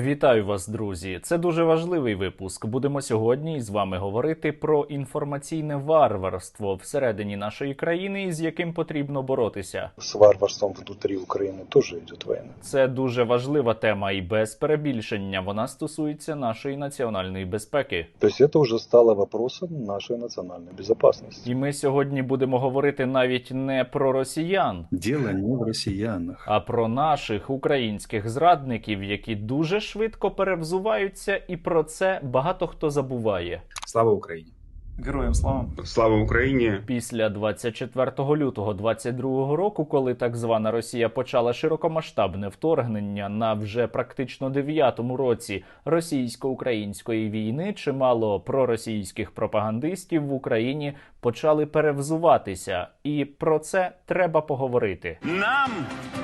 Вітаю вас, друзі! Це дуже важливий випуск. Будемо сьогодні з вами говорити про інформаційне варварство всередині нашої країни, із яким потрібно боротися. с варварством внутри Украины тоже идет война. Це дуже важлива тема, і без перебільшення вона стосується нашої національної безпеки. То есть это уже стало вопросом нашей национальной безопасности. І ми сьогодні будемо говорити навіть не про росіян, Дело не в россиянах. а про наших українських зрадників, які дуже швидко перевзуваються, і про це багато хто забуває. Слава Украине. Героям слава. Слава Україні! Після 24 лютого 22 року, коли так звана Росія почала широкомасштабне вторгнення на вже практично дев'ятому році російсько-української війни, чимало проросійських пропагандистів в Україні почали перевзуватися, і про це треба поговорити. Нам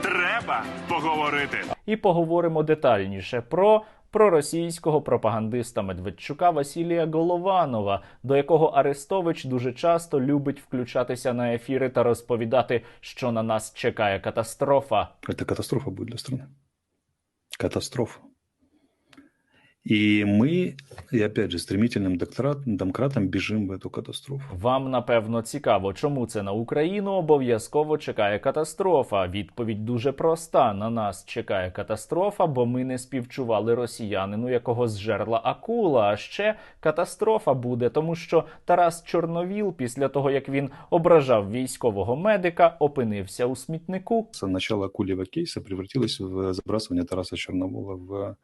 треба поговорити. І поговоримо детальніше про проросійського пропагандиста Медведчука Василія Голованова, до якого Арестович дуже часто любить включатися на ефіри та розповідати, що на нас чекає катастрофа. Це катастрофа буде для страны. Катастрофа. И мы, и опять же, стремительным докторат, домкратом бежим в эту катастрофу. Вам напевно цікаво, чому це на Україну обов'язково чекає катастрофа. Відповідь дуже проста: на нас чекає катастрофа, бо ми не співчували росіянину, якого зжерла акула. А ще катастрофа буде, тому що Тарас Чорновіл, після того як він ображав військового медика, опинився у смітнику. С начала акульего кейса превратилось в забрасывание Тараса Черновола в э,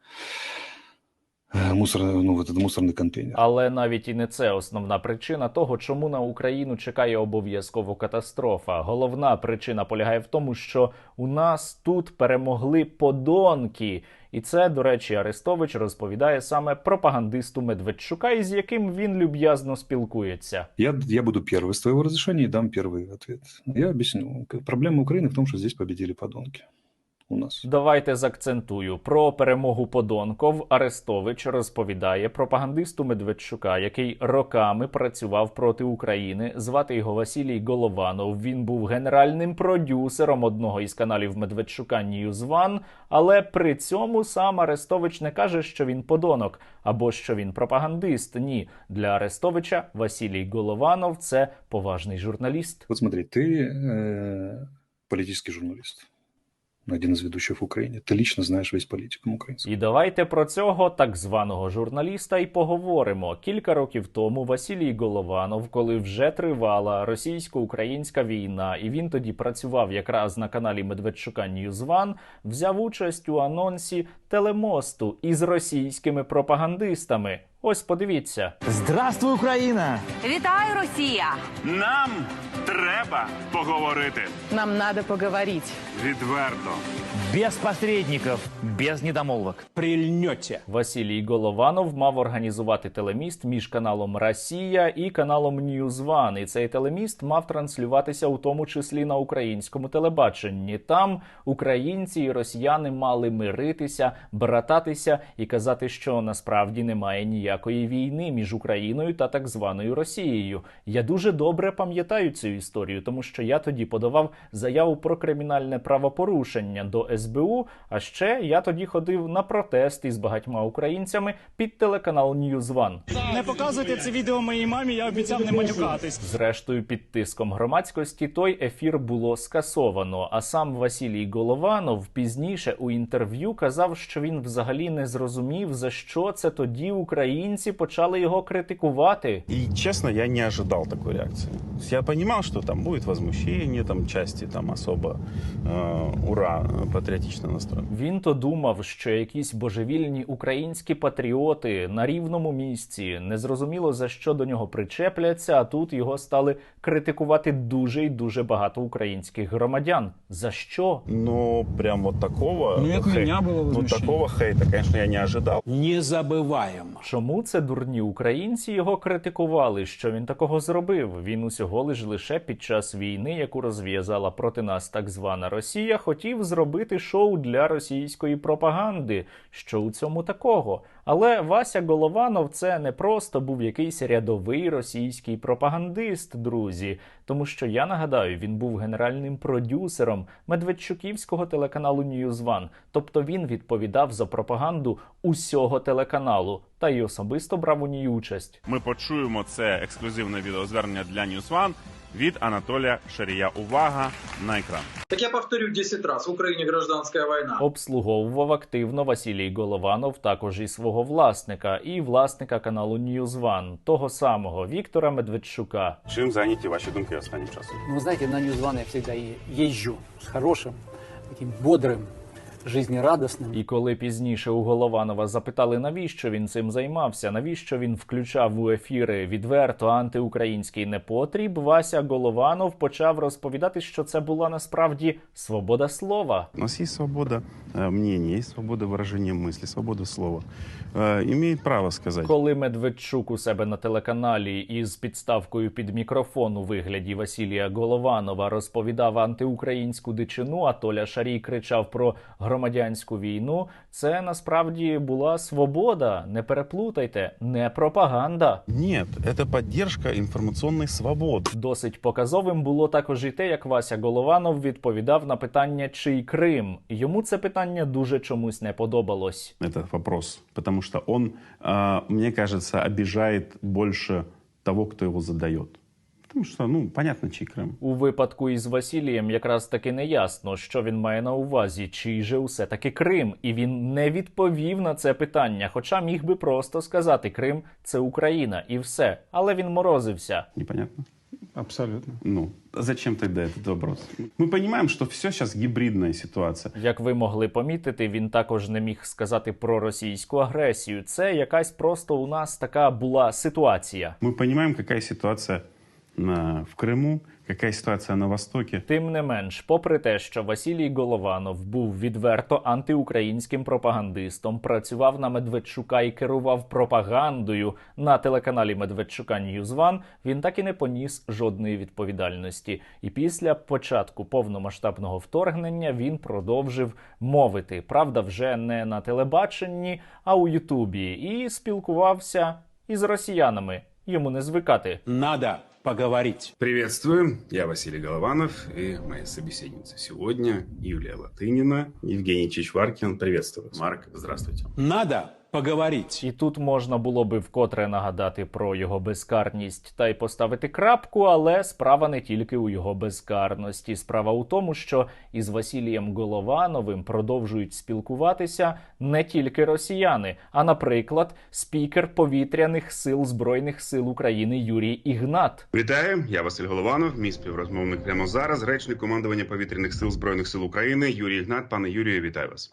мусор, ну, вот этот мусорный контейнер. Але навіть і не це основна причина того, чому на Україну чекає обов'язково катастрофа. Головна причина полягає в тому, що у нас тут перемогли подонки. І це, до речі, Арестович розповідає саме пропагандисту Медведчука, із яким він люб'язно спілкується. Я, я буду первый, с твоего разрешения, и дам первый ответ. Я объясню. К- Проблема Украины в том, что здесь победили подонки. У нас. Давайте закцентую про перемогу подонков. Арестович розповідає пропагандисту Медведчука, який роками працював проти України. Звати його Василій Голованов. Він був генеральним продюсером одного із каналів Медведчука One, але при цьому сам Арестович не каже, що він подонок або що він пропагандист. Ні, для Арестовича Василій Голованов це поважний журналіст. Вот смотри, ты э, политический журналист, один из ведущих в Украине. Ты лично знаешь весь политикум украинский. І давайте про цього так званого журналіста і поговоримо. Кілька років тому Василій Голованов, коли вже тривала російсько-українська війна, і він тоді працював якраз на каналі Медведчука Ньюзван, взяв участь у анонсі телемосту із російськими пропагандистами. Ось подивіться. Здравствуй, Украина! Вітаю, Росія! Нам треба поговорити. Нам надо поговорить. Відверто. Без посредников, без недомолвок. Прильнете. Василій Голованов мав організувати телеміст між каналом Росія і каналом Ньюзван. І цей телеміст мав транслюватися у тому числі на українському телебаченні. Там українці і росіяни мали миритися, брататися і казати, що насправді немає ніякої війни між Україною та так званою Росією. Я дуже добре пам'ятаю цю історію, тому що я тоді подавав заяву про кримінальне правопорушення до СБУ. А ще я тоді ходив на протести з багатьма українцями під телеканал Ньюзван. Не показуйте це відео моїй мамі, я обіцяв не матюкатись. Зрештою, під тиском громадськості той ефір було скасовано. А сам Василій Голованов пізніше у інтерв'ю казав, що він взагалі не зрозумів, за що це тоді українці почали його критикувати. И честно, я не ожидал такой реакции. То есть Я понимал, что там будет возмущение, там части там особо э, ура патриотично настроен. Він то думав, що якісь божевільні українські патріоти на рівному місці незрозуміло за що до нього причепляться. А тут його стали критикувати дуже і дуже багато українських громадян. За що? Но прям вот такого Ну, як у хей- меня было ну возмущение. такого хейта, конечно, я не ожидал. Не забываем. Чому це дурні українці його критикували? Що він такого зробив? Він усього лиш лише під час війни, яку розв'язала проти нас так звана Росія, хотів зробити шоу для російської пропаганди. Що у цьому такого? Але Вася Голованов це не просто був якийсь рядовий російський пропагандист, друзі. Тому що я нагадаю, він був генеральним продюсером медведчуківського телеканалу Ньюзван. Тобто він відповідав за пропаганду усього телеканалу та й особисто брав у ній участь. Ми почуємо це ексклюзивне відеозвернення для One від Анатолія Шарія. Увага на екран. Так я повторю 10 раз. В Украине гражданская война. Обслуговував активно Василій Голованов також і свого власника, і власника каналу Ньюзван, того самого Віктора Медведчука. Чим зайняті ваші думки останнім часом? Ну, вы знаете, на Ньюзван я всегда и езжу с хорошим, таким бодрым, жизнерадостным. І коли пізніше у Голованова запитали, навіщо він цим займався, навіщо він включав у ефіри відверто антиукраїнський непотріб, Вася Голованов почав розповідати, що це була насправді свобода слова. У нас есть свобода э, мнения, есть свобода выражения мысли, свобода слова. Э, имеет право сказать. Коли Медведчук у себе на телеканалі із підставкою під мікрофон у вигляді Василія Голованова розповідав антиукраїнську дичину, а Толя Шарій кричав про громадянську війну, це насправді була свобода. Не переплутайте, не пропаганда. Нет, это поддержка информационной свободы. Досить показовим було також і те, як Вася Голованов відповідав на питання, чий Крим. Йому це питання дуже чомусь не подобалось. Этот вопрос, потому что он, э, мне кажется, обижает больше того, кто его задает. Потому что, ну, понятно, чей Крым. У випадку із Василієм якраз таки не ясно, що він має на увазі, чий же усе таки Крим, і він не відповів на це питання, хоча міг би просто сказати Крим це Україна і все. Але він морозився. Непонятно? Абсолютно. Ну, а зачем тогда этот вопрос? Мы понимаем, что все сейчас гибридная ситуация. Як ви могли помітити, він також не міг сказати про російську агресію. Це якась просто у нас така була ситуація. Мы понимаем, какая ситуация на- в Крыму, какая ситуация на Востоке. Тим не менш, попри те, що Василій Голованов був відверто антиукраїнським пропагандистом, працював на Медведчука і керував пропагандою на телеканалі Медведчука Ньюзван, він так і не поніс жодної відповідальності. І після початку повномасштабного вторгнення він продовжив мовити. Правда, вже не на телебаченні, а у Ютубі, і спілкувався із росіянами. Йому не звикати. Надо поговорить. Приветствую, я Василий Голованов и моя собеседница сегодня Юлия Латынина, Евгений Чичваркин. Приветствую. Марк, здравствуйте. Надо поговорить. І тут можна було би вкотре нагадати про його безкарність та й поставити крапку, але справа не тільки у його безкарності. Справа у тому, що із Василієм Головановим продовжують спілкуватися не тільки росіяни, а, наприклад, спікер повітряних сил збройних сил України Юрій Ігнат. Вітаю, я Василь Голованов, мій співрозмовник прямо зараз. Речник командування повітряних сил збройних сил України Юрій Ігнат. Пане Юрію, вітаю вас.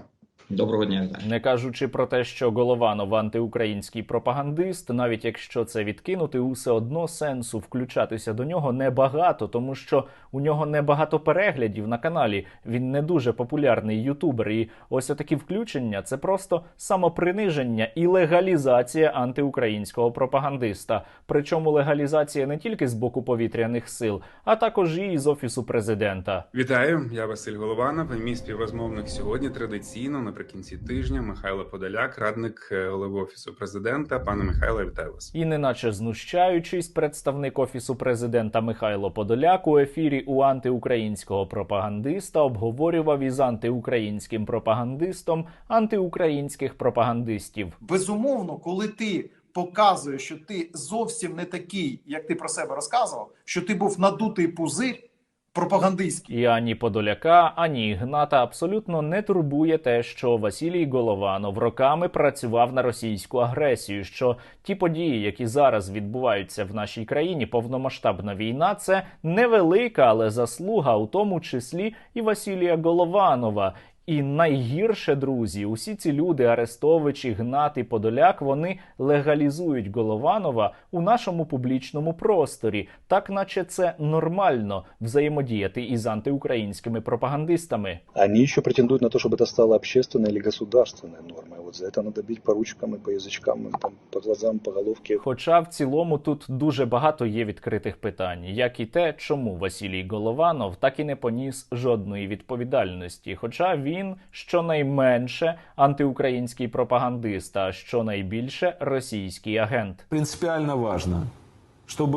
Доброго дня, Не кажучи про те, що Голованов антиукраїнський пропагандист, навіть якщо це відкинути, усе одно сенсу включатися до нього небагато, тому що у нього небагато переглядів на каналі. Він не дуже популярний ютубер. І ось отакі включення це просто самоприниження і легалізація антиукраїнського пропагандиста. Причому легалізація не тільки з боку повітряних сил, а також і з офісу президента. Вітаю, я Василь Голованов. Мій співрозмовник сьогодні традиційно наприкінці тижня Михайло Подоляк, радник е, голови офісу президента. Пане Михайло, вітаю вас. І неначе знущаючись, представник офісу президента Михайло Подоляк у ефірі у антиукраїнського пропагандиста обговорював із антиукраїнським пропагандистом антиукраїнських пропагандистів. Безумовно, коли ти показуєш, що ти зовсім не такий, як ти про себе розказував, що ти був надутий пузир пропагандистський. І ані Подоляка, ані Ігната абсолютно не турбує те, що Василій Голованов роками працював на російську агресію. Що ті події, які зараз відбуваються в нашій країні, повномасштабна війна, це невелика, але заслуга, у тому числі і Василія Голованова. І найгірше, друзі, усі ці люди, Арестовичі, Гнат і Подоляк, вони легалізують Голованова у нашому публічному просторі, так наче це нормально взаємодіяти із антиукраїнськими пропагандистами. Они еще претендуют на то, чтобы это стало общественной или государственной нормой. Вот за это надо бить по ручкам и по язычкам, и там, по глазам, по головке. Хоча в цілому тут дуже багато є відкритих питань, як і те, чому Василій Голованов так і не поніс жодної відповідальності. Хоча він щонайменше антиукраїнський пропагандист, а щонайбільше російський агент. Принципіально важно, щоб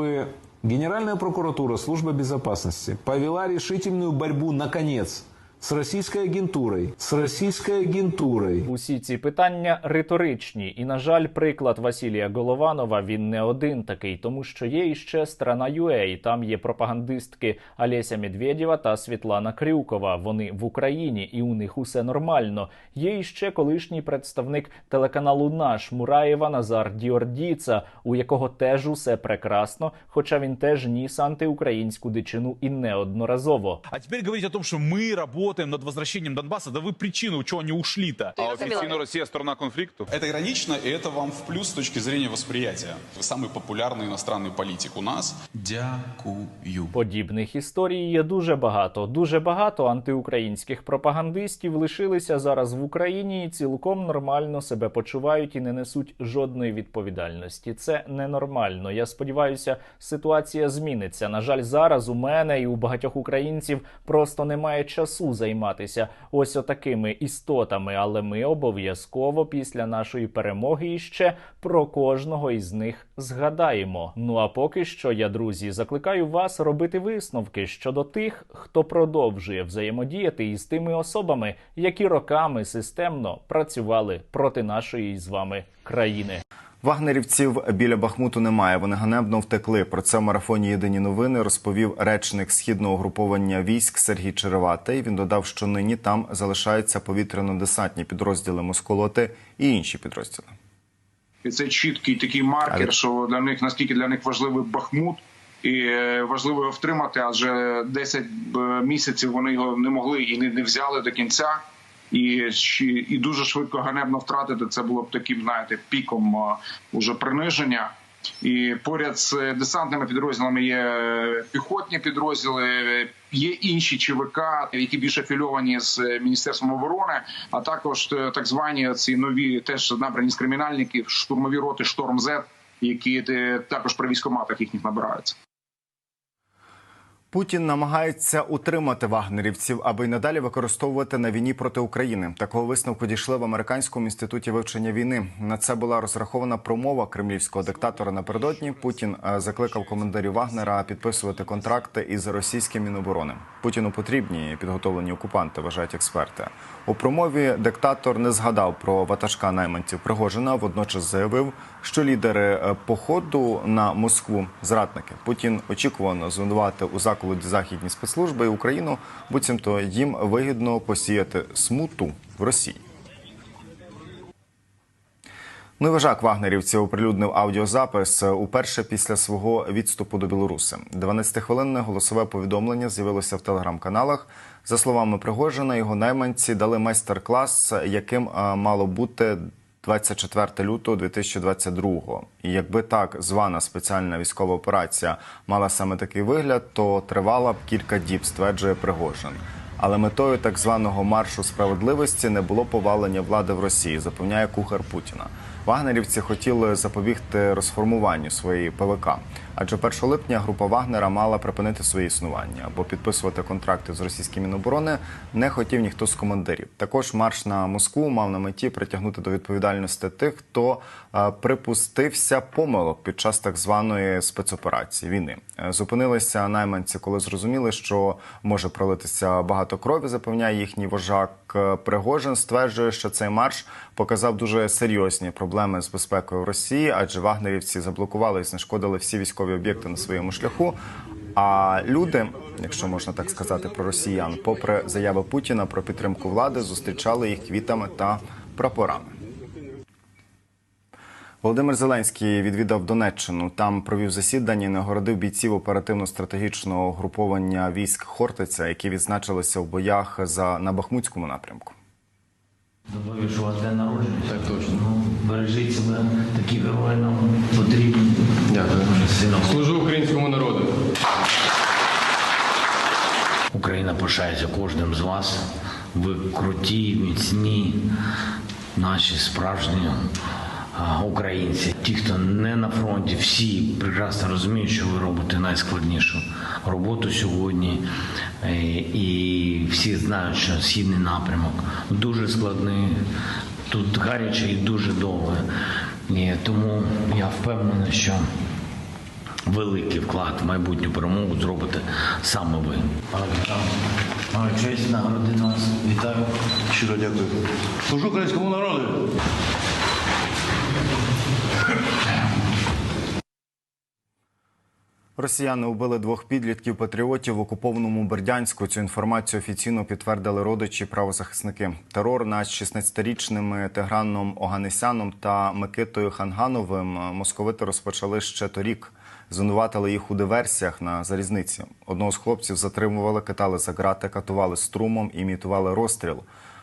Генеральная прокуратура, служба безопасности повела решительную борьбу, наконец, с российской агентурой. С российской агентурой. Усі ці питання риторичні, і на жаль, приклад Василія Голованова він не один такий, тому що є іще страна UA, Там є пропагандистки Олеся Медведєва та Світлана Крюкова. Вони в Україні, і у них усе нормально. Є іще колишній представник телеканалу Наш Мураєва Назар Діордіца, у якого теж усе прекрасно, хоча він теж ніс антиукраїнську дичину і неодноразово. А теперь говорить о том, что мы работаем над возвращением Донбасса, да вы причину, чего они ушли-то. А официально Россия сторона конфликту? Это иронично, и это вам в плюс с точки зрения восприятия. Вы самый популярный иностранный политик у нас. Дякую. Подібних історій є дуже багато. Дуже багато антиукраїнських пропагандистів лишилися зараз в Україні і цілком нормально себе почувають і не несуть жодної відповідальності. Це ненормально. Я сподіваюся, ситуація зміниться. На жаль, зараз у мене і у багатьох українців просто немає часу займатися ось отакими істотами. Але ми обов'язково після нашої перемоги іще про кожного із них згадаємо. Ну а поки що я, друзі, закликаю вас робити висновки щодо тих, хто продовжує взаємодіяти із тими особами, які роками системно працювали проти нашої з вами країни. Вагнерівців біля Бахмуту немає. Вони ганебно втекли. Про це в марафоні Єдині новини розповів речник східного угруповання військ Сергій Череватий. Він додав, що нині там залишаються повітряно-десантні підрозділи Москолоти і інші підрозділи. І це чіткий такий маркер, що для них наскільки для них важливий Бахмут, і е, важливо його втримати, адже 10 місяців вони його не могли і не, не взяли до кінця. І і дуже швидко ганебно втратити це було б таким, знаєте, піком е, уже приниження. І поряд з е, десантними підрозділами є е, піхотні підрозділи, е, є інші ЧВК, які більш афільовані з міністерством оборони, а також так звані ці нові теж набрані з кримінальників, штурмові роти Шторм З, які також при військоматах їхніх набираються. Путін намагається утримати вагнерівців, аби й надалі використовувати на війні проти України. Такого висновку дійшли в американському інституті вивчення війни. На це була розрахована промова кремлівського диктатора напередодні. Путін е, закликав командирів Вагнера підписувати контракти із російським міноборони. Путіну потрібні підготовлені окупанти, вважають експерти. У промові диктатор не згадав про ватажка найманців Пригожина. Водночас заявив, що лідери е, походу на Москву зрадники. Путін очікувано звинувати у заколоті західні спецслужби і Україну, буцімто їм вигідно посіяти смуту в Росії. І вожак вагнерівців оприлюднив аудіозапис уперше після свого відступу до Білоруси. 12-хвилинне голосове повідомлення з'явилося в телеграм-каналах. За словами Пригожина, його найманці дали майстер-клас, яким мало бути 24 лютого 2022 І якби так звана спеціальна військова операція мала саме такий вигляд, то тривала б кілька діб, стверджує Пригожин. Але метою так званого маршу справедливості не було повалення влади в Росії, запевняє кухар Путіна. Вагнерівці хотіли запобігти розформуванню своєї ПВК, адже 1 липня група Вагнера мала припинити своє існування або підписувати контракти з російським міноборони не хотів ніхто з командирів. Також марш на Москву мав на меті притягнути до відповідальності тих, хто е, припустився помилок під час так званої спецоперації війни. Е, Зупинилися найманці, коли зрозуміли, що може пролитися багато крові. Запевняє їхній вожак Е, Пригожин. Стверджує, що цей марш показав дуже серйозні проблеми з безпекою в Росії, адже вагнерівці заблокували і знешкодили всі військові об'єкти на своєму шляху. А люди, якщо можна так сказати, про росіян, попри заяви Путіна про підтримку влади, зустрічали їх квітами та прапорами. Володимир Зеленський відвідав Донеччину. Там провів засідання і нагородив бійців оперативно-стратегічного груповання військ Хортиця, які відзначилися в боях за на Бахмутському напрямку. Добавив, що у вас день народження. Так точно. Ну, бережіть себе, такі герої нам потрібні. Дякую. Служу українському народу. Україна пишається кожним з вас. Ви круті, міцні, наші справжні українці. Ті, хто не на фронті, всі прекрасно розуміють, що ви робите найскладнішу роботу сьогодні. Е, І всі знають, що східний напрямок дуже складний, тут гаряче і дуже довго. І тому я впевнений, що великий вклад в майбутню перемогу зробите саме ви. Маю честь нагородити вас. Вітаю. Щиро дякую. Служу українському народу. Росіяни убили двох підлітків патріотів в окупованому Бердянську. Цю інформацію офіційно підтвердили родичі правозахисники. Терор над 16-річними Тиграном Оганесяном та Микитою Хангановим московити розпочали ще торік. Звинуватили їх у диверсіях на залізниці. Одного з хлопців затримували, катали за грати, катували струмом і імітували розстріл.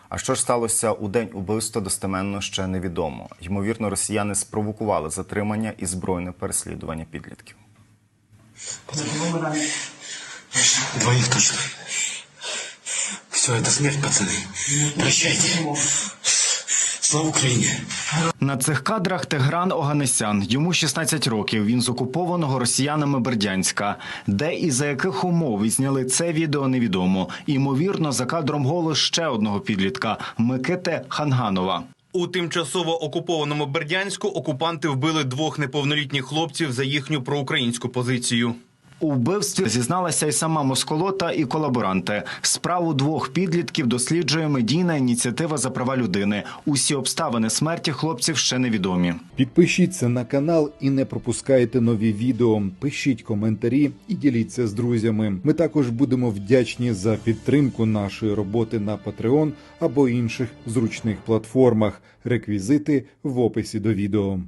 А що ж сталося у день убивства, достеменно ще невідомо. Ймовірно, росіяни спровокували затримання і збройне переслідування підлітків. Двоих точно. Все, это смерть, пацаны. Прощайте. Слава Україні! На цих кадрах Тигран Оганесян. Йому 16 років. Він з окупованого росіянами Бердянська. Де і за яких умов відзняли це відео, невідомо. Імовірно, за кадром голос ще одного підлітка Микити Ханганова. У тимчасово окупованому Бердянську окупанти вбили двох неповнолітніх хлопців за їхню проукраїнську позицію. У вбивстві зізналася й сама Москолота і колаборанти. Справу двох підлітків досліджує медійна ініціатива за права людини. Усі обставини смерті хлопців ще невідомі. Підпишіться на канал і не пропускайте нові відео. Пишіть коментарі і діліться з друзями. Ми також будемо вдячні за підтримку нашої роботи на Patreon або інших зручних платформах. Реквізити в описі до відео.